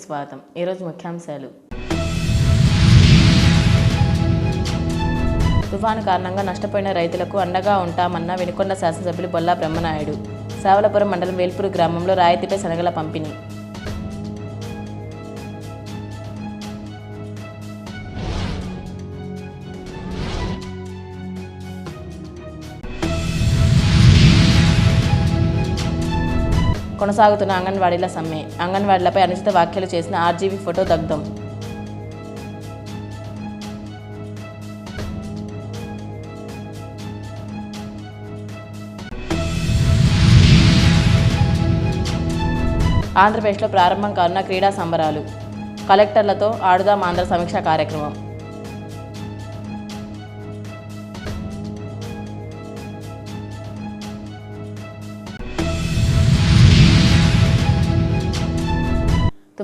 స్వాగతం. ఈరోజు ముఖ్యాంశాలు. తుఫాను కారణంగా నష్టపోయిన రైతులకు అండగా ఉంటామన్న వినుకొండ శాసనసభ్యులు బొల్లా బ్రహ్మనాయుడు. సావలపురం మండలం వేల్పూరు గ్రామంలో రాయితీపై శనగల పంపిణీ. కొనసాగుతున్న అంగన్వాడీల సమ్మె. అంగన్వాడీలపై అనుచిత వ్యాఖ్యలు చేసిన ఆర్జీవీ ఫోటో దగ్ధం. ఆంధ్రప్రదేశ్లో ప్రారంభం కానున్న క్రీడా సంబరాలు. కలెక్టర్లతో ఆడుదాం ఆంధ్ర సమీక్ష కార్యక్రమం.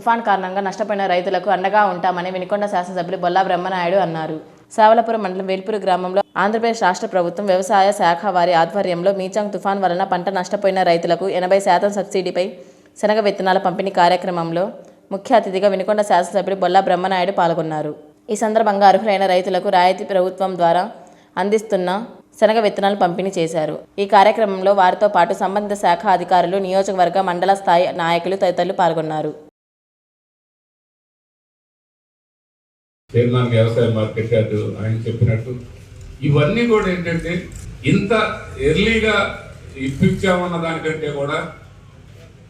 తుఫాన్ కారణంగా నష్టపోయిన రైతులకు అండగా ఉంటామని వినుకొండ శాసనసభ్యులు బొల్లా బ్రహ్మనాయుడు అన్నారు. సావలపురం మండలం వేల్పూరు గ్రామంలో ఆంధ్రప్రదేశ్ రాష్ట్ర ప్రభుత్వం వ్యవసాయ శాఖ వారి ఆధ్వర్యంలో మీచాంగ్ తుఫాన్ వలన పంట నష్టపోయిన రైతులకు ఎనభై శాతం సబ్సిడీపై శనగ విత్తనాల పంపిణీ కార్యక్రమంలో ముఖ్య అతిథిగా వినుకొండ శాసనసభ్యుడు బొల్లా బ్రహ్మనాయుడు పాల్గొన్నారు. ఈ సందర్భంగా అర్హులైన రైతులకు రాయితీ ప్రభుత్వం ద్వారా అందిస్తున్న శనగ విత్తనాలు పంపిణీ చేశారు. ఈ కార్యక్రమంలో వారితో పాటు సంబంధిత శాఖ అధికారులు నియోజకవర్గ మండల స్థాయి నాయకులు తదితరులు పాల్గొన్నారు. చైర్మన్ వ్యవసాయ మార్కెట్ యార్డు ఆయన చెప్పినట్టు. ఇవన్నీ కూడా ఏంటంటే ఇంత ఎర్లీగా ఇప్పించామన్న దానికంటే కూడా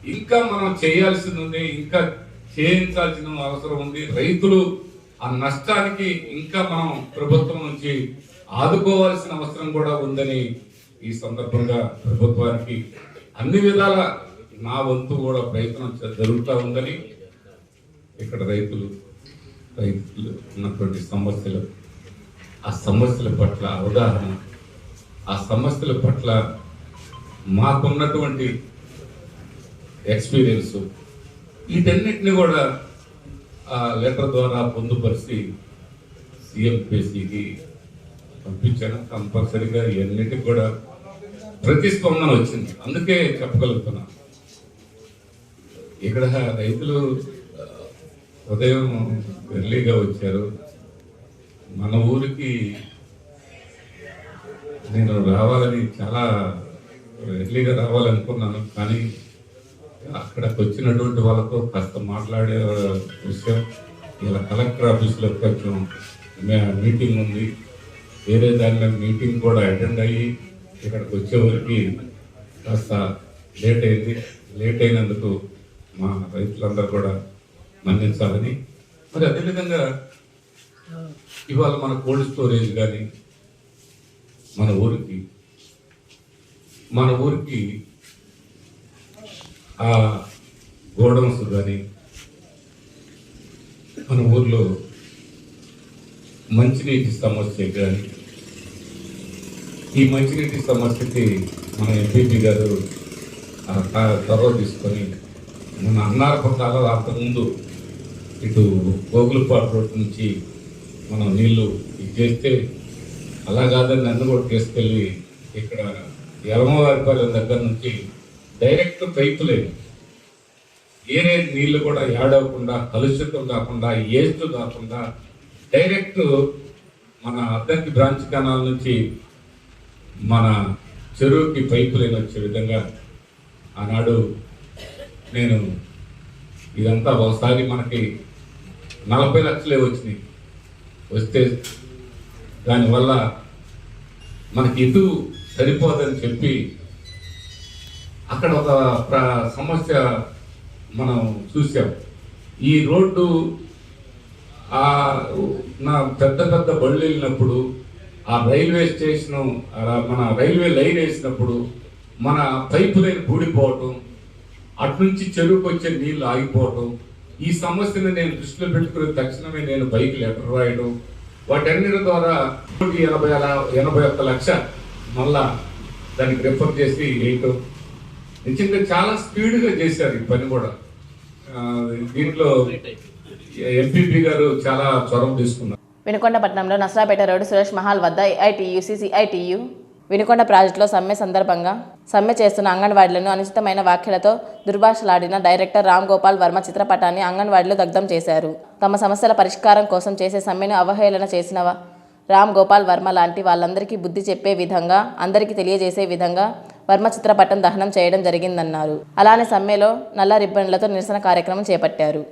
ఇంకా మనం చేయాల్సింది ఉంది ఇంకా చేయించాల్సిన అవసరం ఉంది. రైతులు ఆ నష్టానికి ఇంకా మనం ప్రభుత్వం నుంచి ఆదుకోవాల్సిన అవసరం కూడా ఉందని ఈ సందర్భంగా ప్రభుత్వానికి అన్ని విధాల నా వంతు కూడా ప్రయత్నం జరుగుతూ ఉందని ఇక్కడ రైతులు రైతులు ఉన్నటువంటి సమస్యలు ఆ సమస్యల పట్ల అవగాహన ఆ సమస్యల పట్ల మాకున్నటువంటి ఎక్స్పీరియన్స్ వీటన్నిటిని కూడా ఆ లెటర్ ద్వారా పొందుపరిచి సిఎంపిసికి పంపించాను. కంపల్సరిగా ఇవన్నిటికి కూడా ప్రతిస్పందన వచ్చింది. అందుకే చెప్పగలుగుతున్నా. ఇక్కడ రైతులు ఉదయం ఎర్లీగా వచ్చారు. మన ఊరికి నేను రావాలని చాలా ఎర్లీగా రావాలనుకున్నాను. కానీ అక్కడికి వచ్చినటువంటి వాళ్ళతో కాస్త మాట్లాడే విషయం ఇలా కలెక్టర్ ఆఫీస్లో కొంచెం మే- మీటింగ్ ఉంది. వేరే దాని మీటింగ్ కూడా అటెండ్ అయ్యి ఇక్కడికి వచ్చేవరకు కాస్త లేట్ అయింది. లేట్ అయినందుకు మా రైతులందరూ కూడా మన్నించాలని మరి అదేవిధంగా ఇవాళ మన కోల్డ్ స్టోరేజ్ కానీ మన ఊరికి మన ఊరికి ఆ గోడౌన్స్ కానీ మన ఊర్లో మంచినీటి సమస్య కానీ ఈ మంచినీటి సమస్యకి మన ఎంపీపీ గారు ఆ చొరవ తీసుకొని మన అన్నారపట్ల అంతకుముందు ఇటు గోగులపాడు రోడ్ నుంచి మనం నీళ్ళు ఇది చేస్తే అలా కాదని నన్ను కూడా తీసుకెళ్ళి ఇక్కడ ఎలమవారిపాలెం దగ్గర నుంచి డైరెక్ట్ పైపులే ఏరే నీళ్ళు కూడా యాడవకుండా కలుషితం కాకుండా ఏస్ట్ కాకుండా డైరెక్ట్ మన అద్దెకి బ్రాంచ్ కెనాల్ నుంచి మన చెరువుకి పైపు లేని వచ్చే విధంగా ఆనాడు నేను ఇదంతా ఒకసారి మనకి నలభై లక్షలే వచ్చినాయి. వస్తే దానివల్ల మనకి ఇటు సరిపోదని చెప్పి అక్కడ ఒక సమస్య మనం చూసాం. ఈ రోడ్డు నా పెద్ద పెద్ద బళ్ళు వెళ్ళినప్పుడు ఆ రైల్వే స్టేషన్ మన రైల్వే లైన్ వేసినప్పుడు మన పైపు లైన్ కూడిపోవటం అట్నుంచి చెరువుకు వచ్చే నీళ్ళు ఆగిపోవటం ఈ సమస్యను నేను దృష్టిలో పెట్టుకుని తక్షణమే నేను బైక్ లెటర్ రాయడం వాటన్నిటి ద్వారా ఎనభై ఎనభై ఒక్క లక్ష మళ్ళా దానికి రిఫర్ చేసి వేయటం నిజంగా చాలా స్పీడ్గా చేశారు ఈ పని కూడా. దీంట్లో ఎంపీపీ గారు చాలా చొరవ తీసుకున్నారు. వినుకొండపట్నంలో నసరాపేట రోడ్డు సురేష్ మహల్ వద్ద ఐటీయు సిసిఐటియు వినుకొండ ప్రాజెక్టులో సమ్మె సందర్భంగా సమ్మె చేస్తున్న అంగన్వాడీలను అనుచితమైన వ్యాఖ్యలతో దుర్భాషలాడిన డైరెక్టర్ రామ్ గోపాల్ వర్మ చిత్రపటాన్ని అంగన్వాడీలో దగ్ధం చేశారు. తమ సమస్యల పరిష్కారం కోసం చేసే సమ్మెను అవహేళన చేసిన రామ్ గోపాల్ వర్మ లాంటి వాళ్ళందరికీ బుద్ధి చెప్పే విధంగా అందరికీ తెలియజేసే విధంగా వర్మ చిత్రపటం దహనం చేయడం జరిగిందన్నారు. అలానే సమ్మెలో నల్ల రిబ్బన్లతో నిరసన కార్యక్రమం చేపట్టారు.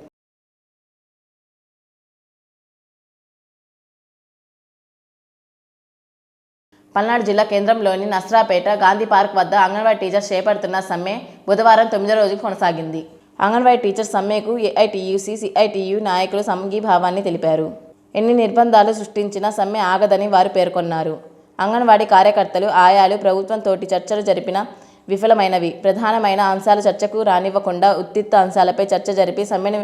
పల్నాడు జిల్లా కేంద్రంలోని నస్రాపేట గాంధీ పార్క్ వద్ద అంగన్వాడీ టీచర్స్ చేపడుతున్న సమ్మె బుధవారం తొమ్మిదో రోజు కొనసాగింది. అంగన్వాడీ టీచర్స్ సమ్మెకు ఏఐటీయూసీ సిఐటియు నాయకులు సంఘీభావాన్ని తెలిపారు. ఎన్ని నిర్బంధాలు సృష్టించినా సమ్మె ఆగదని వారు పేర్కొన్నారు. అంగన్వాడీ కార్యకర్తలు ఆయాలు ప్రభుత్వంతోటి చర్చలు జరిపిన విఫలమైనవి. ప్రధానమైన అంశాలు చర్చకు రానివ్వకుండా ఉత్తిత్త అంశాలపై చర్చ జరిపి సమ్మెను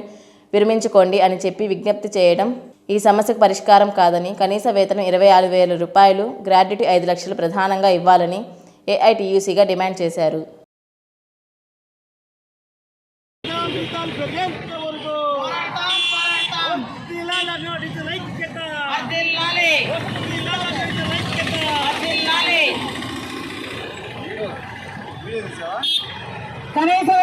విరమించుకోండి అని చెప్పి విజ్ఞప్తి చేయడం ఈ సమస్యకు పరిష్కారం కాదని కనీస వేతనం ఇరవై ఆరు వేల రూపాయలు గ్రాడ్యుటీ ఐదు లక్షలు ప్రధానంగా ఇవ్వాలని ఏఐటియుసిగా డిమాండ్ చేశారు. జీతాలు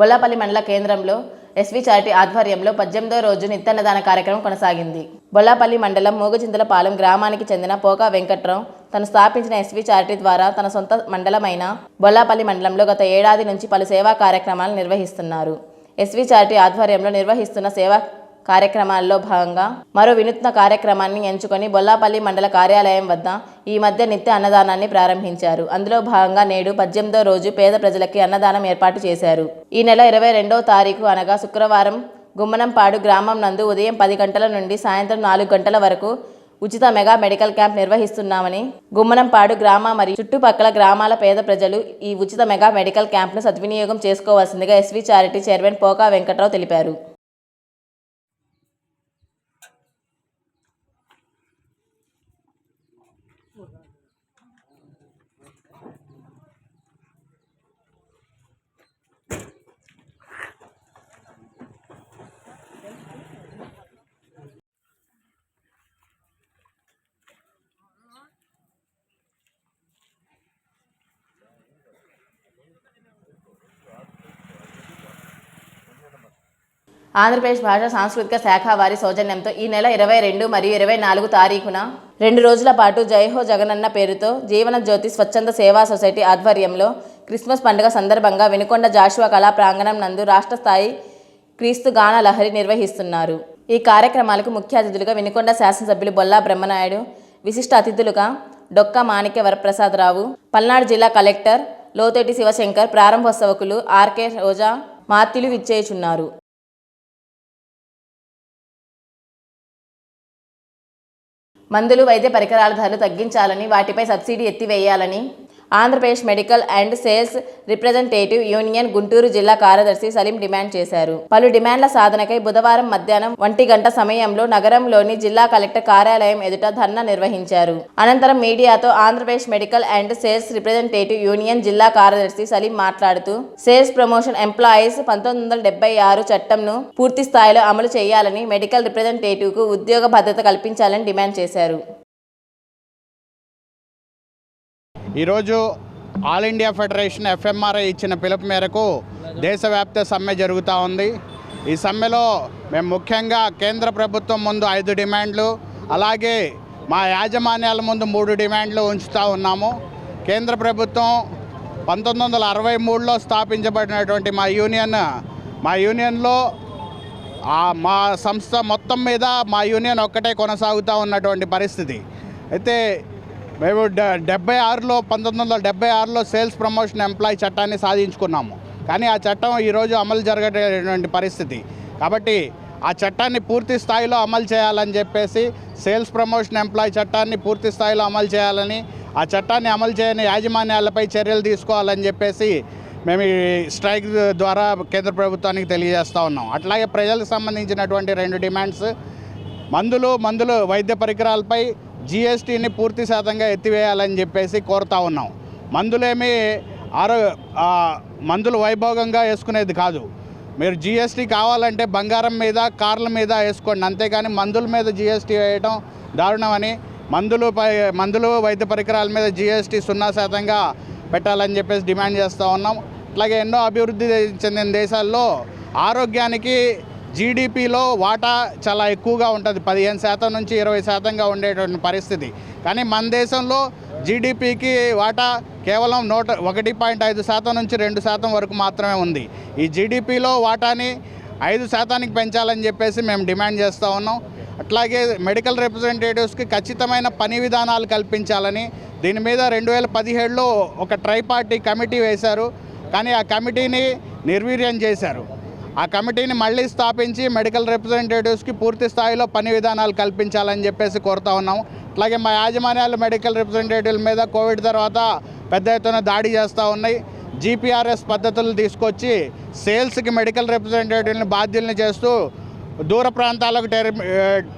బొల్లాపల్లి మండల కేంద్రంలో ఎస్వి చారిటీ ఆధ్వర్యంలో పద్దెనిమిదో రోజు నిత్యన్నదాన కార్యక్రమం కొనసాగింది. బొల్లాపల్లి మండలం మూగుచిందలపాలెం గ్రామానికి చెందిన పోకా వెంకట్రావు తను స్థాపించిన ఎస్వి చారిటీ ద్వారా తన సొంత మండలమైన బొల్లాపల్లి మండలంలో గత ఏడాది నుంచి పలు సేవా కార్యక్రమాలు నిర్వహిస్తున్నారు. ఎస్వి చారిటీ ఆధ్వర్యంలో నిర్వహిస్తున్న సేవా కార్యక్రమాల్లో భాగంగా మరో వినూత్న కార్యక్రమాన్ని ఎంచుకొని బొల్లాపల్లి మండల కార్యాలయం వద్ద ఈ మధ్య నిత్య అన్నదానాన్ని ప్రారంభించారు. అందులో భాగంగా నేడు పద్దెనిమిదో రోజు పేద ప్రజలకి అన్నదానం ఏర్పాటు చేశారు. ఈ నెల ఇరవై రెండవ తారీఖు అనగా శుక్రవారం గుమ్మనంపాడు గ్రామం నందు ఉదయం పది గంటల నుండి సాయంత్రం నాలుగు గంటల వరకు ఉచిత మెగా మెడికల్ క్యాంప్ నిర్వహిస్తున్నామని గుమ్మనంపాడు గ్రామ మరియు చుట్టుపక్కల గ్రామాల పేద ప్రజలు ఈ ఉచిత మెగా మెడికల్ క్యాంప్ను సద్వినియోగం చేసుకోవాల్సిందిగా SV charity chairman Poka Venkatrao తెలిపారు. ఆంధ్రప్రదేశ్ భాషా సాంస్కృతిక శాఖ వారి సౌజన్యంతో ఈ నెల ఇరవై రెండు మరియు ఇరవై నాలుగు తారీఖున రెండు రోజుల పాటు జైహో జగనన్న పేరుతో జీవన జ్యోతి స్వచ్ఛంద సేవా సొసైటీ ఆధ్వర్యంలో క్రిస్మస్ పండుగ సందర్భంగా వినుకొండ జాషువా కళా ప్రాంగణం నందు రాష్ట్ర స్థాయి క్రీస్తు గాన లహరి నిర్వహిస్తున్నారు. ఈ కార్యక్రమాలకు ముఖ్య అతిథులుగా వినుకొండ శాసనసభ్యులు బొల్లా బ్రహ్మనాయుడు విశిష్ట అతిథులుగా డొక్క మాణిక్య వరప్రసాదరావు పల్నాడు జిల్లా కలెక్టర్ లోతేటి శివశంకర్ ప్రారంభోత్సవకులు ఆర్కే రోజా మాతిలు విచ్చేయుచున్నారు. మందులు వైద్య పరికరాల ధరలు తగ్గించాలని వాటిపై subsidy ఎత్తివేయాలని Andhra Pradesh medical and sales representative union Guntur జిల్లా కార్యదర్శి సలీం డిమాండ్ చేశారు. పలు డిమాండ్ల సాధనకై బుధవారం మధ్యాహ్నం ఒంటి గంట సమయంలో నగరంలోని జిల్లా కలెక్టర్ కార్యాలయం ఎదుట ధర్నా నిర్వహించారు. అనంతరం మీడియాతో Andhra Pradesh medical and sales representative union జిల్లా కార్యదర్శి సలీం మాట్లాడుతూ సేల్స్ ప్రమోషన్ ఎంప్లాయీస్ పంతొమ్మిది వందల డెబ్బై ఆరు చట్టంను పూర్తి స్థాయిలో అమలు చేయాలని మెడికల్ రిప్రజెంటేటివ్కు ఉద్యోగ భద్రత కల్పించాలని డిమాండ్ చేశారు. ఈరోజు ఆల్ ఇండియా ఫెడరేషన్ ఎఫ్ఎంఆర్ఐ ఇచ్చిన పిలుపు మేరకు దేశవ్యాప్త సమ్మె జరుగుతూ ఉంది. ఈ సమ్మెలో మేము ముఖ్యంగా కేంద్ర ప్రభుత్వం ముందు ఐదు డిమాండ్లు అలాగే మా యాజమాన్యాల ముందు మూడు డిమాండ్లు ఉంచుతూ ఉన్నాము. కేంద్ర ప్రభుత్వం పంతొమ్మిది వందల అరవై మూడులో స్థాపించబడినటువంటి మా యూనియన్ మా యూనియన్లో మా సంస్థ మొత్తం మీద మా యూనియన్ ఒక్కటే కొనసాగుతూ ఉన్నటువంటి పరిస్థితి. అయితే మేము డె డెబ్బై ఆరులో పంతొమ్మిది వందల డెబ్బై ఆరులో సేల్స్ ప్రమోషన్ ఎంప్లాయీ చట్టాన్ని సాధించుకున్నాము. కానీ ఆ చట్టం ఈరోజు అమలు జరగటువంటి పరిస్థితి. కాబట్టి ఆ చట్టాన్ని పూర్తి స్థాయిలో అమలు చేయాలని చెప్పేసి సేల్స్ ప్రమోషన్ ఎంప్లాయీ చట్టాన్ని పూర్తి స్థాయిలో అమలు చేయాలని ఆ చట్టాన్ని అమలు చేయని యాజమాన్యాలపై చర్యలు తీసుకోవాలని చెప్పేసి మేము ఈ స్ట్రైక్ ద్వారా కేంద్ర ప్రభుత్వానికి తెలియజేస్తూ ఉన్నాం. అట్లాగే ప్రజలకు సంబంధించినటువంటి రెండు డిమాండ్స్ మందులు మందులు వైద్య పరికరాలపై జిఎస్టీని పూర్తి శాతంగా ఎత్తివేయాలని చెప్పేసి కోరుతా ఉన్నాం. మందులేమి ఆరో మందులు వైభోగంగా వేసుకునేది కాదు. మీరు జిఎస్టీ కావాలంటే బంగారం మీద కార్ల మీద వేసుకోండి. అంతేకాని మందుల మీద జిఎస్టీ వేయడం దారుణమని మందులు పై మందులు వైద్య పరికరాల మీద జిఎస్టీ సున్నా శాతంగా పెట్టాలని చెప్పేసి డిమాండ్ చేస్తూ ఉన్నాం. అట్లాగే ఎన్నో అభివృద్ధి చెందిన దేశాల్లో ఆరోగ్యానికి జీడిపిలో వాటా చాలా ఎక్కువగా ఉంటుంది. పదిహేను శాతం నుంచి ఇరవై శాతంగా ఉండేటువంటి పరిస్థితి. కానీ మన దేశంలో జీడిపికి వాటా కేవలం నూట ఒకటి పాయింట్ ఐదు శాతం నుంచి రెండు శాతం వరకు మాత్రమే ఉంది. ఈ జీడిపిలో వాటాని ఐదు శాతానికి పెంచాలని చెప్పేసి మేము డిమాండ్ చేస్తూ ఉన్నాం. అట్లాగే మెడికల్ రిప్రజెంటేటివ్స్కి ఖచ్చితమైన పని విధానాలు కల్పించాలని దీని మీద రెండు వేల పదిహేడులో ఒక ట్రైపార్టీ కమిటీ వేశారు. కానీ ఆ కమిటీని నిర్వీర్యం చేశారు. ఆ కమిటీని మళ్ళీ స్థాపించి మెడికల్ రిప్రజెంటేటివ్స్కి పూర్తి స్థాయిలో పని విధానాలు కల్పించాలని చెప్పేసి కోరుతా ఉన్నాం అట్లాగే మా యాజమాన్యాలు మెడికల్ రిప్రజెంటేటివ్ల మీద కోవిడ్ తర్వాత పెద్ద ఎత్తున దాడి చేస్తూ ఉన్నాయి. జీపీఆర్ఎస్ పద్ధతులు తీసుకొచ్చి సేల్స్కి మెడికల్ రిప్రజెంటేటివ్ని బాధ్యుల్ని చేస్తూ దూర ప్రాంతాలకు టెర్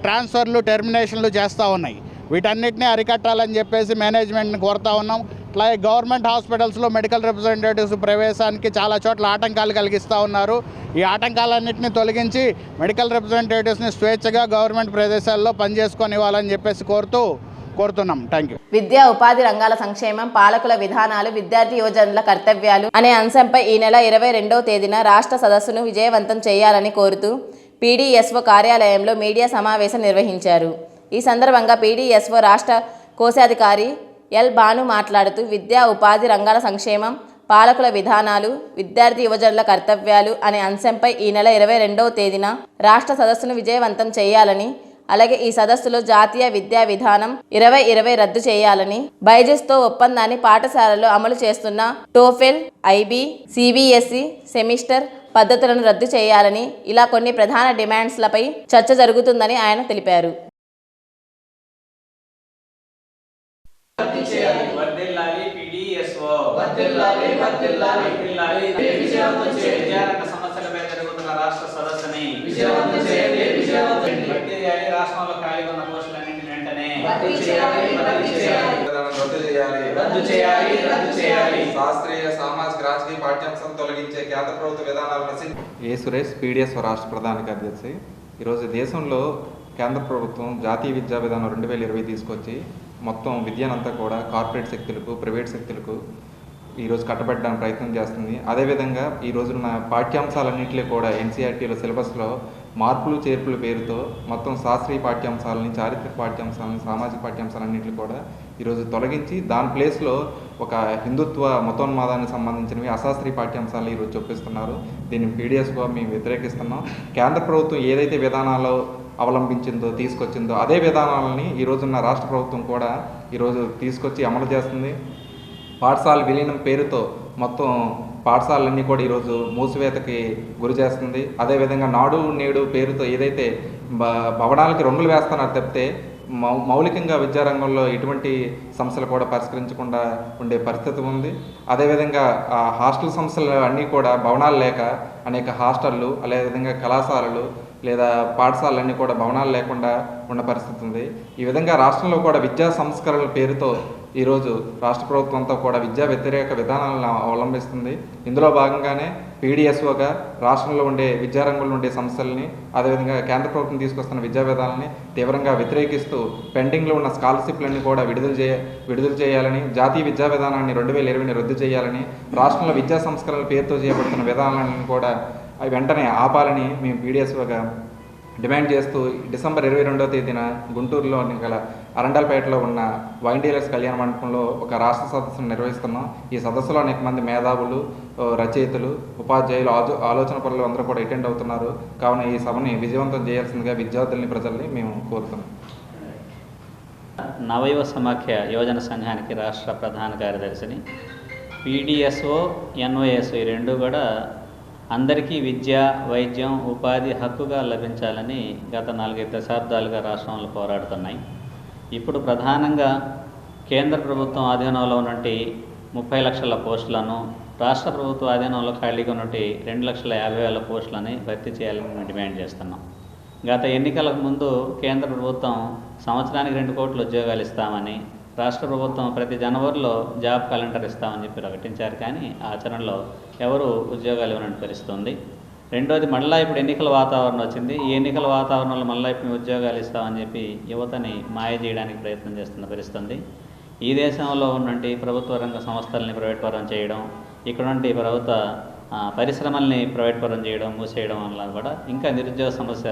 ట్రాన్స్ఫర్లు టెర్మినేషన్లు చేస్తూ ఉన్నాయి. వీటన్నిటిని అరికట్టాలని చెప్పేసి మేనేజ్మెంట్ని కోరుతా ఉన్నాం. అట్లాగే గవర్నమెంట్ హాస్పిటల్స్లో మెడికల్ రిప్రజెంటేటివ్స్ ప్రవేశానికి చాలా చోట్ల ఆటంకాలు కలిగిస్తూ ఉన్నారు. ఈ ఆటంకాలన్నింటినీ తొలగించి మెడికల్ రిప్రజెంటేటివ్స్ని స్వేచ్ఛగా గవర్నమెంట్ ప్రదేశాల్లో పనిచేసుకొని ఇవ్వాలని చెప్పేసి కోరుతూ కోరుతున్నాం. థ్యాంక్ యూ విద్యా ఉపాధి రంగాల సంక్షేమం పాలకుల విధానాలు విద్యార్థి యువజనుల కర్తవ్యాలు అనే అంశంపై ఈ నెల ఇరవై రెండవ తేదీన రాష్ట్ర సదస్సును విజయవంతం చేయాలని కోరుతూ పీడీఎస్ఓ కార్యాలయంలో మీడియా సమావేశం నిర్వహించారు. ఈ సందర్భంగా పీడీఎస్ఓ రాష్ట్ర కోశాధికారి ఎల్ భాను మాట్లాడుతూ విద్యా ఉపాధి రంగాల సంక్షేమం పాలకుల విధానాలు విద్యార్థి యువజనుల కర్తవ్యాలు అనే అంశంపై ఈ నెల ఇరవై రెండవ తేదీన రాష్ట్ర సదస్సును విజయవంతం చేయాలని అలాగే ఈ సదస్సులో జాతీయ విద్యా విధానం ఇరవై ఇరవై రద్దు చేయాలని బైజెస్తో ఒప్పందాన్ని పాఠశాలలో అమలు చేస్తున్న టోఫెల్ ఐబీ సిబిఎస్ఈ సెమిస్టర్ పద్ధతులను రద్దు చేయాలని ఇలా కొన్ని ప్రధాన డిమాండ్స్లపై చర్చ జరుగుతుందని ఆయన తెలిపారు. వర్ధిల్లాలి పిడిఎస్ఓ. వర్ధిల్లాలి వర్ధిల్లాలి. వర్ధిల్లాలి. విజయవంతం చేయండి. విద్యారంగ సమస్యలపై జరుగుతున్న రాష్ట్ర సదస్సుని. విజయవంతం చేయండి విజయవంతం భర్తీ చేయాలి. రాష్ట్రంలో ఖాళీగా ఉన్న పోస్టులన్నింటిని వెంటనే భర్తీ చేయాలి భర్తీ చేయాలి. విధానం రద్దు చేయాలి. రద్దు చేయాలి రద్దు చేయాలి. శాస్త్రీయ సామాజిక రాజకీయ పాఠ్యాంశం తొలగించే కేంద్ర ప్రభుత్వ ఏ సురేష్ పీడిఎస్ రాష్ట్ర ప్రధాన కార్యదర్శి ఈరోజు దేశంలో కేంద్ర ప్రభుత్వం జాతీయ విద్యా విధానం రెండు వేల ఇరవై తీసుకొచ్చి మొత్తం విద్యనంతా కూడా కార్పొరేట్ శక్తులకు ప్రైవేట్ శక్తులకు ఈరోజు కట్టబెట్టడానికి ప్రయత్నం చేస్తుంది. అదేవిధంగా ఈ రోజున పాఠ్యాంశాలన్నింటిలో కూడా ఎన్సీఆర్టీలో సిలబస్లో మార్పులు చేర్పుల పేరుతో మొత్తం శాస్త్రీయ పాఠ్యాంశాలని చారిత్రక పాఠ్యాంశాలని సామాజిక పాఠ్యాంశాలన్నింటిని కూడా ఈరోజు తొలగించి దాని ప్లేస్లో ఒక హిందుత్వ మతోన్మాదానికి సంబంధించినవి అశాస్త్రీయ పాఠ్యాంశాలను ఈరోజు చూపిస్తున్నారు దీన్ని పీడిఎస్గా మేము వ్యతిరేకిస్తున్నాం. కేంద్ర ప్రభుత్వం ఏదైతే విధానాలు అవలంబించిందో తీసుకొచ్చిందో అదే విధానాలని ఈ రోజున్న రాష్ట్ర ప్రభుత్వం కూడా ఈరోజు తీసుకొచ్చి అమలు చేస్తుంది. పాఠశాల విలీనం పేరుతో మొత్తం పాఠశాలన్నీ కూడా ఈరోజు మూసివేతకి గురి చేస్తుంది. అదేవిధంగా నాడు నేడు పేరుతో ఏదైతే భవనాలకి రంగులు వేస్తున్నారు తప్పితే మౌ మౌలికంగా విద్యారంగంలో ఎటువంటి సమస్యలు కూడా పరిష్కరించకుండా ఉండే పరిస్థితి ఉంది. అదేవిధంగా ఆ హాస్టల్ సమస్యలు అన్నీ కూడా భవనాలు లేక అనేక హాస్టళ్ళు అదేవిధంగా కళాశాలలు లేదా పాఠశాలలన్నీ కూడా భవనాలు లేకుండా ఉన్న పరిస్థితి ఉంది. ఈ విధంగా రాష్ట్రంలో కూడా విద్యా సంస్కరణల పేరుతో ఈరోజు రాష్ట్ర ప్రభుత్వం అంతా కూడా విద్యా వ్యతిరేక విధానాలను అవలంబిస్తుంది. ఇందులో భాగంగానే పీడిఎస్ఓగా రాష్ట్రంలో ఉండే విద్యారంగంలో ఉండే సమస్యల్ని అదేవిధంగా కేంద్ర ప్రభుత్వం తీసుకొస్తున్న విద్యా విధానాలని తీవ్రంగా వ్యతిరేకిస్తూ పెండింగ్లో ఉన్న స్కాలర్షిప్లన్నీ కూడా విడుదల చేయ విడుదల చేయాలని జాతీయ విద్యా విధానాన్ని రెండు వేల ఇరవైని రద్దు చేయాలని రాష్ట్రంలో విద్యా సంస్కరణల పేరుతో చేయబడుతున్న విధానాలను కూడా అవి వెంటనే ఆపాలని మేము పీడిఎస్ఓగా డిమాండ్ చేస్తూ డిసెంబర్ ఇరవై రెండవ తేదీన గుంటూరులోని గల అరండల్పేటలో ఉన్న వైన్ డీలర్స్ కళ్యాణ మండపంలో ఒక రాష్ట్ర సదస్సును నిర్వహిస్తున్నాం. ఈ సదస్సులో అనేక మంది మేధావులు రచయితలు ఉపాధ్యాయులు ఆలో ఆలోచన పనులు అందరూ కూడా అటెండ్ అవుతున్నారు. కావున ఈ సభని విజయవంతం చేయాల్సిందిగా విద్యార్థుల్ని ప్రజల్ని మేము కోరుతున్నాం. నవయువ సమాఖ్య యువజన సంఘానికి రాష్ట్ర ప్రధాన కార్యదర్శిని పీడిఎస్ఓ ఎన్ఓఎస్ఓ ఈ రెండు కూడా అందరికీ విద్య వైద్యం ఉపాధి హక్కుగా లభించాలని గత నాలుగైదు దశాబ్దాలుగా రాష్ట్రంలో పోరాడుతున్నాయి. ఇప్పుడు ప్రధానంగా కేంద్ర ప్రభుత్వం ఆధీనంలో ఉన్నటువంటి ముప్పై లక్షల పోస్టులను రాష్ట్ర ప్రభుత్వ ఆధీనంలో ఖాళీగా ఉన్నటువంటి రెండు లక్షల యాభై వేల పోస్టులని భర్తీ చేయాలని మేము డిమాండ్ చేస్తున్నాం. గత ఎన్నికలకు ముందు కేంద్ర ప్రభుత్వం సంవత్సరానికి రెండు కోట్ల ఉద్యోగాలు ఇస్తామని రాష్ట్ర ప్రభుత్వం ప్రతి జనవరిలో జాబ్ క్యాలెండర్ ఇస్తామని చెప్పి ప్రకటించారు. కానీ ఆచరణలో ఎవరు ఉద్యోగాలు ఇవ్వనని పరిస్తుంది రెండోది మళ్ళీ ఇప్పుడు ఎన్నికల వాతావరణం వచ్చింది. ఈ ఎన్నికల వాతావరణంలో మళ్ళీ ఇప్పుడు ఉద్యోగాలు ఇస్తామని చెప్పి యువతని మాయ చేయడానికి ప్రయత్నం చేస్తున్న పరిస్తుంది ఈ దేశంలో ఉన్నటువంటి ప్రభుత్వ రంగ సంస్థల్ని ప్రైవేట్ పరం చేయడం ఇక్కడ నుండి ప్రభుత్వ పరిశ్రమల్ని ప్రైవేట్ పరం చేయడం మూసేయడం వల్ల కూడా ఇంకా నిరుద్యోగ సమస్య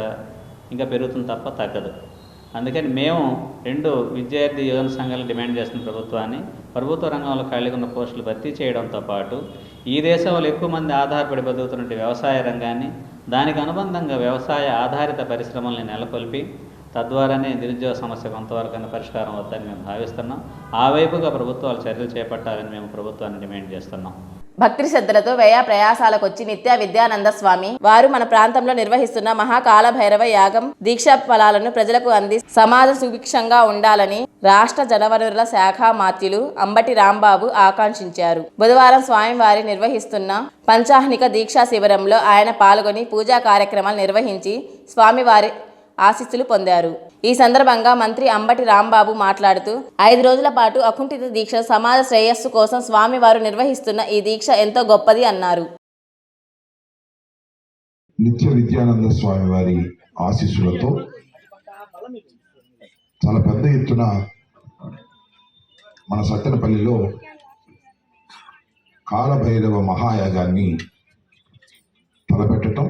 ఇంకా పెరుగుతుంది తప్ప తగ్గదు. అందుకని మేము రెండు విద్యార్థి యోజన సంఘాలు డిమాండ్ చేస్తున్న ప్రభుత్వాన్ని ప్రభుత్వ రంగంలో ఖాళీగా ఉన్న పోస్టులు భర్తీ చేయడంతో పాటు ఈ దేశంలో ఎక్కువ మంది ఆధారపడి బతుకుతున్నటువంటి వ్యవసాయ రంగాన్ని దానికి అనుబంధంగా వ్యవసాయ ఆధారిత పరిశ్రమల్ని నెలకొల్పి తద్వారానే నిరుద్యోగ సమస్య కొంతవరకైనా పరిష్కారం అవుతుందని మేము భావిస్తున్నాం. ఆ వైపుగా ప్రభుత్వాలు చర్యలు చేపట్టాలని మేము ప్రభుత్వాన్ని డిమాండ్ చేస్తున్నాం. భక్తి శ్రద్ధలతో వ్యయ ప్రయాసాలకొచ్చి నిత్య విద్యానంద స్వామి వారు మన ప్రాంతంలో నిర్వహిస్తున్న మహాకాల భైరవ యాగం దీక్షా ఫలాలను ప్రజలకు అంది. సమాజ సుభిక్షంగా ఉండాలని రాష్ట్ర జనవనరుల శాఖ మాత్యులు అంబటి రాంబాబు ఆకాంక్షించారు. బుధవారం స్వామివారి నిర్వహిస్తున్న పంచాహ్నిక దీక్షా శిబిరంలో ఆయన పాల్గొని పూజా కార్యక్రమాలు నిర్వహించి స్వామివారి ఆశీస్సులు పొందారు. ఈ సందర్భంగా మంత్రి అంబటి రాంబాబు మాట్లాడుతూ ఐదు రోజుల పాటు అకుంఠిత దీక్ష సమాజ శ్రేయస్సు కోసం స్వామివారు నిర్వహిస్తున్న ఈ దీక్ష ఎంతో గొప్పది అన్నారు. నిత్య విద్యానంద స్వామి వారి ఆశీస్సులతో చాలా పెద్ద ఎత్తున మన సత్తెనపల్లిలో కాలభైరవ మహాయాగాన్ని తలపెట్టడం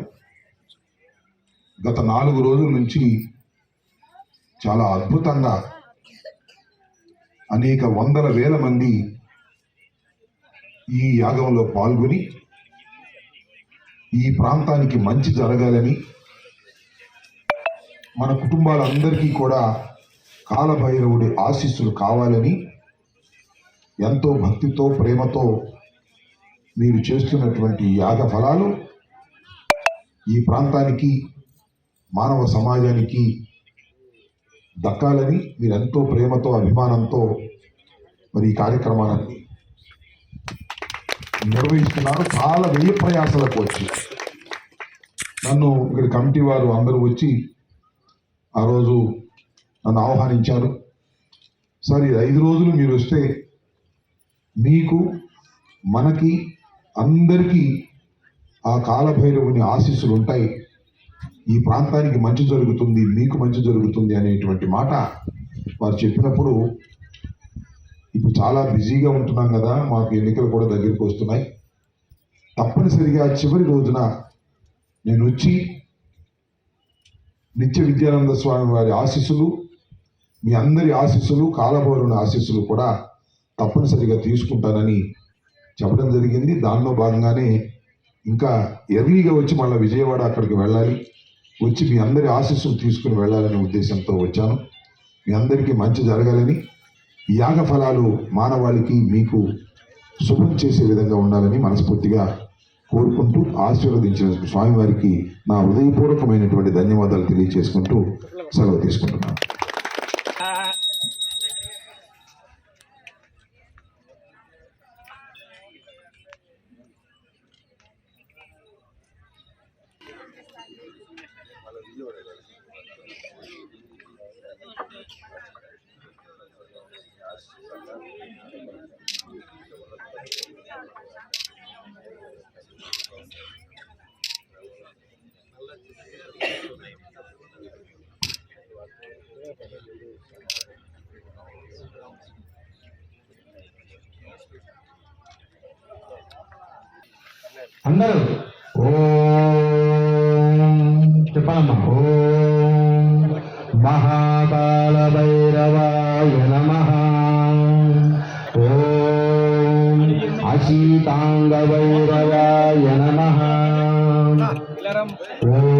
గత నాలుగు రోజుల నుంచి చాలా అద్భుతంగా అనేక వందల వేల మంది ఈ యాగంలో పాల్గొని ఈ ప్రాంతానికి మంచి జరగాలని మన కుటుంబాలందరికీ కూడా కాలభైరవుడి ఆశీస్సులు కావాలని ఎంతో భక్తితో ప్రేమతో మీరు చేస్తున్నటువంటి యాగ ఫలాలు ఈ ప్రాంతానికి మానవ సమాజానికి దక్కాలని మీరెంతో ప్రేమతో అభిమానంతో మరి ఈ కార్యక్రమాన్ని నిర్వహిస్తున్నారు. చాలా వెయ్యి ప్రయాసాలకు వచ్చి నన్ను ఇక్కడ కమిటీ వారు అందరూ వచ్చి ఆ రోజు నన్ను ఆహ్వానించారు. సార్ ఈ ఐదు రోజులు మీరు వస్తే మీకు మనకి అందరికీ ఆ కాలభైరవుని ఆశీస్సులు ఉంటాయి. ఈ ప్రాంతానికి మంచి జరుగుతుంది మీకు మంచి జరుగుతుంది అనేటువంటి మాట వారు చెప్పినప్పుడు ఇప్పుడు చాలా బిజీగా ఉంటున్నాం కదా మాకు ఎన్నికలు కూడా దగ్గరికి వస్తున్నాయి. తప్పనిసరిగా చివరి రోజున నేను వచ్చి నిత్య విద్యానంద స్వామి వారి ఆశీస్సులు మీ అందరి ఆశీస్సులు కాలభైరుని ఆశీస్సులు కూడా తప్పనిసరిగా తీసుకుంటానని చెప్పడం జరిగింది. దానిలో భాగంగానే ఇంకా ఎర్లీగా వచ్చి మళ్ళీ విజయవాడ అక్కడికి వెళ్ళాలి. వచ్చి మీ అందరి ఆశీస్సులు తీసుకుని వెళ్ళాలనే ఉద్దేశంతో వచ్చాను. మీ అందరికీ మంచి జరగాలని యాగ ఫలాలు మానవాళికి మీకు శుభం చేసే విధంగా ఉండాలని మనస్ఫూర్తిగా కోరుకుంటూ ఆశీర్వదించిన స్వామివారికి నా హృదయపూర్వకమైనటువంటి ధన్యవాదాలు తెలియజేసుకుంటూ సెలవు తీసుకుంటున్నాను. అందరూ ఓం महाकालभैरवाय नमः। ॐ अशीताङ्गभैरवाय नमः। ॐ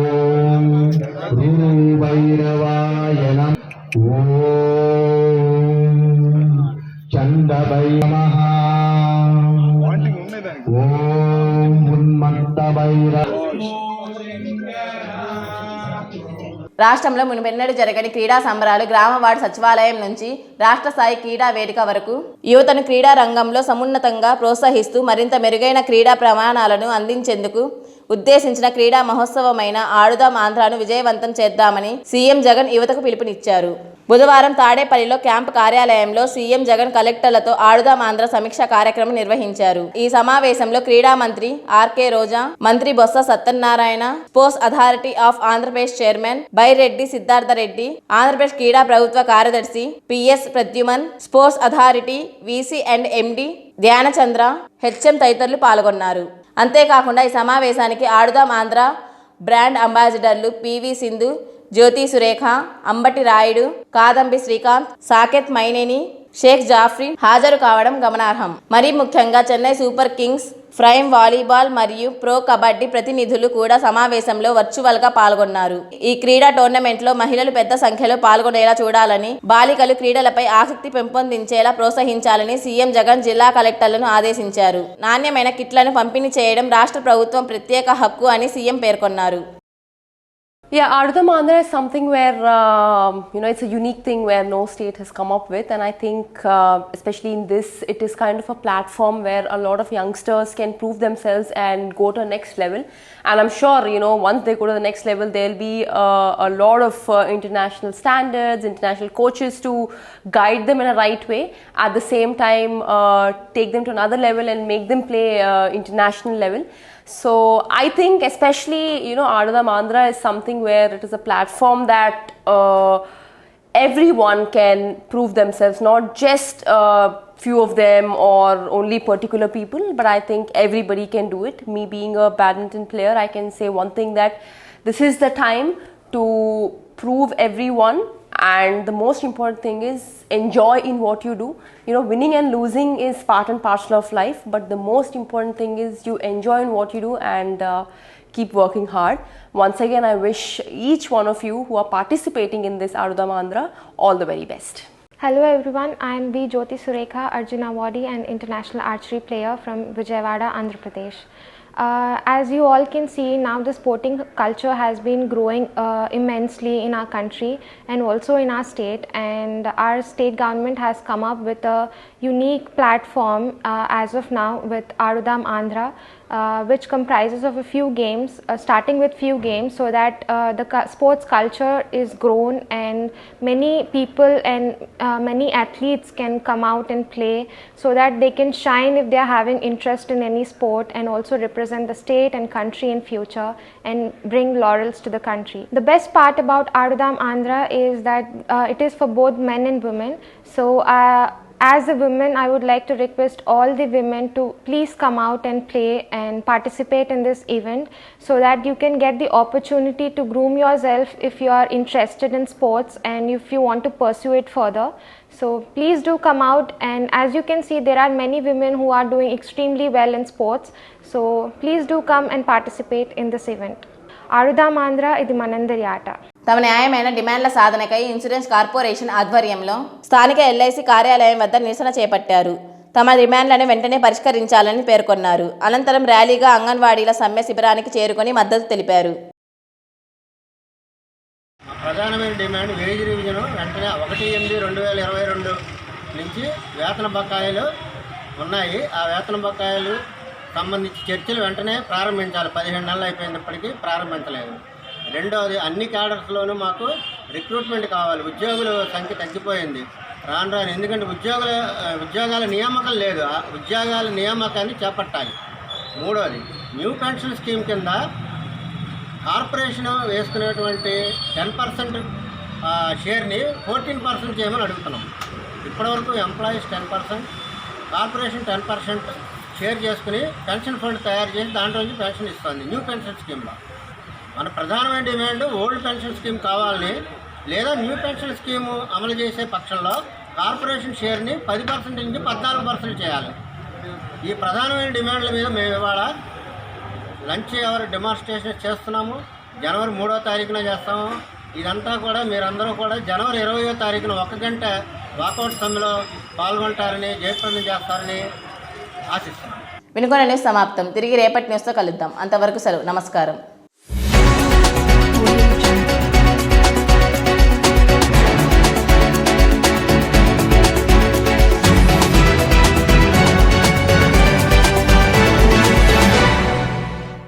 రాష్ట్రంలో మునుపెన్నడూ జరగని క్రీడా సంబరాలు గ్రామ వార్డు సచివాలయం నుంచి రాష్ట్ర స్థాయి క్రీడా వేదిక వరకు యువతను క్రీడా రంగంలో సమున్నతంగా ప్రోత్సహిస్తూ మరింత మెరుగైన క్రీడా ప్రమాణాలను అందించేందుకు ఉద్దేశించిన క్రీడా మహోత్సవమైన ఆడుదాం ఆంధ్రాను విజయవంతం చేద్దామని సీఎం జగన్ యువతకు పిలుపునిచ్చారు. బుధవారం తాడేపల్లిలో క్యాంపు కార్యాలయంలో సీఎం జగన్ కలెక్టర్లతో ఆడుదాం ఆంధ్ర సమీక్ష కార్యక్రమం నిర్వహించారు. ఈ సమావేశంలో క్రీడా మంత్రి ఆర్కే రోజా మంత్రి Botsa Satyanarayana Sports Authority of Andhra Pradesh chairman Byreddy Siddhartha Reddy Andhra Pradesh క్రీడా ప్రభుత్వ కార్యదర్శి PS Pradyuman Sports Authority VC and MD Dhyanachandra HM తదితరులు పాల్గొన్నారు. అంతేకాకుండా ఈ సమావేశానికి ఆడుదాం ఆంధ్ర బ్రాండ్ అంబాసిడర్లు పివి సింధు జ్యోతి సురేఖ అంబటి రాయుడు కాదంబి శ్రీకాంత్ సాకేత్ మైనేని షేక్ జాఫ్రీ హాజరు కావడం గమనార్హం. మరీ ముఖ్యంగా Chennai Super Kings Prime Volleyball మరియు ప్రో కబడ్డీ ప్రతినిధులు కూడా సమావేశంలో వర్చువల్గా పాల్గొన్నారు. ఈ క్రీడా టోర్నమెంట్లో మహిళలు పెద్ద సంఖ్యలో పాల్గొనేలా చూడాలని బాలికలు క్రీడలపై ఆసక్తి పెంపొందించేలా ప్రోత్సహించాలని సీఎం జగన్ జిల్లా కలెక్టర్లను ఆదేశించారు. నాణ్యమైన కిట్లను పంపిణీ చేయడం రాష్ట్ర ప్రభుత్వం ప్రత్యేక హక్కు అని సీఎం పేర్కొన్నారు. Yeah, Ardham Andhra is something where, um, you know, it's a unique thing where no state has come up with. And I think, uh, especially in this, it is kind of a platform where a lot of youngsters can prove themselves and go to the next level. And I'm sure, you know, once they go to the next level, there'll be uh, a lot of uh, international standards, international coaches to guide them in a right way. At the same time, uh, take them to another level and make them play uh, international level. So I think especially you know Ardham Andhra is something where it is a platform that uh, everyone can prove themselves, not just a few of them or only particular people, but I think everybody can do it. Me being a badminton player, I can say one thing that this is the time to prove everyone and the most important thing is enjoy in what you do you know winning and losing is part and parcel of life but the most important thing is you enjoy in what you do and uh, keep working hard once again i wish each one of you who are participating in this Arudam Andhra all the very best Hello everyone, I am B. Jyoti Surekha, Arjuna Awardee and international archery player from Vijayawada, Andhra Pradesh. Uh, as you all can see now the sporting culture has been growing uh, immensely in our country and also in our state. And our state government has come up with a unique platform uh, as of now with Arudam Andhra uh, which comprises of a few games, uh, starting with few games, so that uh, the cu- sports culture is grown and many people and uh, many athletes can come out and play, so that they can shine if they are having interest in any sport and also represent the state and country in future and bring laurels to the country. The best part about Arudam Andhra is that uh, it is for both men and women. So as a woman, I would like to request all the women to please come out and play and participate in this event so that you can get the opportunity to groom yourself if you are interested in sports and if you want to pursue it further. So please do come out and as you can see there are many women who are doing extremely well in sports. So please do come and participate in this event. Arudha Mandra, Idimanandariata. తమ న్యాయమైన డిమాండ్ల సాధనకై insurance corporation ఆధ్వర్యంలో స్థానిక LIC కార్యాలయం వద్ద నిరసన చేపట్టారు. తమ డిమాండ్లను వెంటనే పరిష్కరించాలని పేర్కొన్నారు. అనంతరం ర్యాలీగా అంగన్వాడీల సమ్మె శిబిరానికి చేరుకొని మద్దతు తెలిపారు. ప్రధానమైన డిమాండ్ వేజ్ రివిజన్ వెంటనే ఒకటి ఎనిమిది రెండు వేల ఇరవై రెండు నుంచి వేతన బకాయిలు ఉన్నాయి. ఆ వేతన బకాయిలు సంబంధించి చర్చలు వెంటనే ప్రారంభించాలి. పదిహేను నెలలు అయిపోయినప్పటికీ ప్రారంభించలేదు. రెండవది అన్ని క్యాడర్స్లోనూ మాకు రిక్రూట్మెంట్ కావాలి. ఉద్యోగుల సంఖ్య తగ్గిపోయింది. రాను రాను. ఎందుకంటే ఉద్యోగుల ఉద్యోగాల నియామకం లేదు. ఆ ఉద్యోగాల నియామకాన్ని చేపట్టాలి. మూడవది న్యూ పెన్షన్ స్కీమ్ కింద కార్పొరేషన్ వేసుకునేటువంటి టెన్ పర్సెంట్ షేర్ని ఫోర్టీన్ పర్సెంట్ చేయమని అడుగుతున్నాం. ఇప్పటివరకు employees ten percent corporation ten percent share చేసుకుని పెన్షన్ ఫండ్ తయారు చేసి దాంట్లో నుంచి పెన్షన్ ఇస్తుంది. న్యూ పెన్షన్ స్కీమ్లో. మన ప్రధానమైన డిమాండ్ ఓల్డ్ పెన్షన్ స్కీమ్ కావాలని లేదా న్యూ పెన్షన్ స్కీము అమలు చేసే పక్షంలో కార్పొరేషన్ షేర్ని పది పర్సెంట్ నుంచి పద్నాలుగు పర్సెంట్ చేయాలి. ఈ ప్రధానమైన డిమాండ్ల మీద మేము ఇవాళ లంచ్ ఎవర్ డెమాన్స్ట్రేషన్ చేస్తున్నాము. జనవరి మూడో తారీఖున చేస్తాము. ఇదంతా కూడా మీరందరూ కూడా జనవరి ఇరవయో తారీఖున ఒక గంట వాకౌట్ సమ్మెలో పాల్గొంటారని జయప్రదం చేస్తారని ఆశిస్తున్నాం. వినుకొండ సమాప్తం. తిరిగి రేపటి న్యూస్తో కలుద్దాం. అంతవరకు సెలవు. నమస్కారం.